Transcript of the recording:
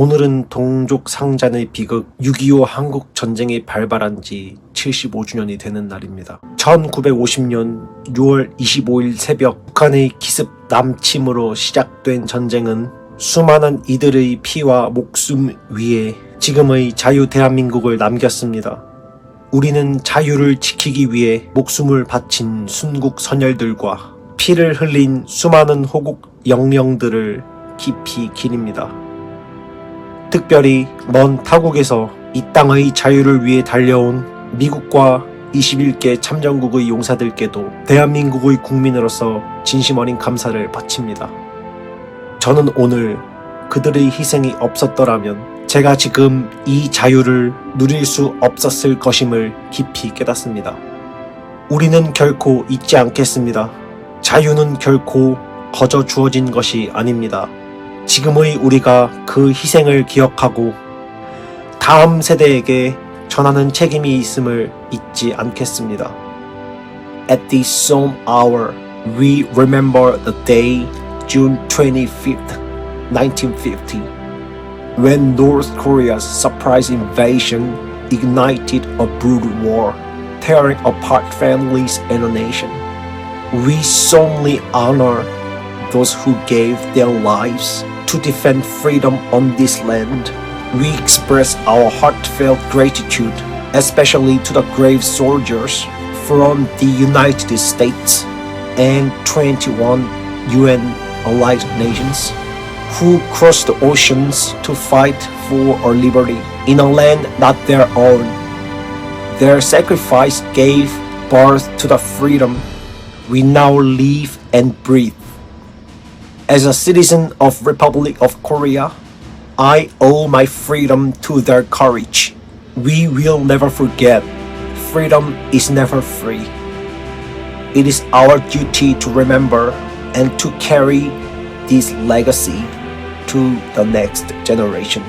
오늘은 동족 상잔의 비극 6.25 한국 전쟁이 발발한 지 75주년이 되는 날입니다. 1950년 6월 25일 새벽 북한의 기습 남침으로 시작된 전쟁은 수많은 이들의 피와 목숨 위에 지금의 자유 대한민국을 남겼습니다. 우리는 자유를 지키기 위해 목숨을 바친 순국 선열들과 피를 흘린 수많은 호국 영령들을 깊이 기립니다. 특별히 먼 타국에서 이 땅의 자유를 위해 달려온 미국과 21개 참전국의 용사들께도 대한민국의 국민으로서 진심 어린 감사를 바칩니다. 저는 오늘 그들의 희생이 없었더라면 제가 지금 이 자유를 누릴 수 없었을 것임을 깊이 깨닫습니다. 우리는 결코 잊지 않겠습니다. 자유는 결코 거저 주어진 것이 아닙니다. 지금의 우리가 그 희생을 기억하고 다음 세대에게 전하는 책임이 있음을 잊지 않겠습니다. At this solemn hour, we remember the day, June 25th, 1950, when North Korea's surprise invasion ignited a brutal war, tearing apart families and a nation. We solemnly honor those who gave their lives to defend freedom on this land. We express our heartfelt gratitude, especially to the brave soldiers from the United States and 21 UN allied nations who crossed the oceans to fight for our liberty in a land not their own. Their sacrifice gave birth to the freedom we now live and breathe. As a citizen of Republic of Korea, I owe my freedom to their courage. We will never forget. Freedom is never free. It is our duty to remember and to carry this legacy to the next generation.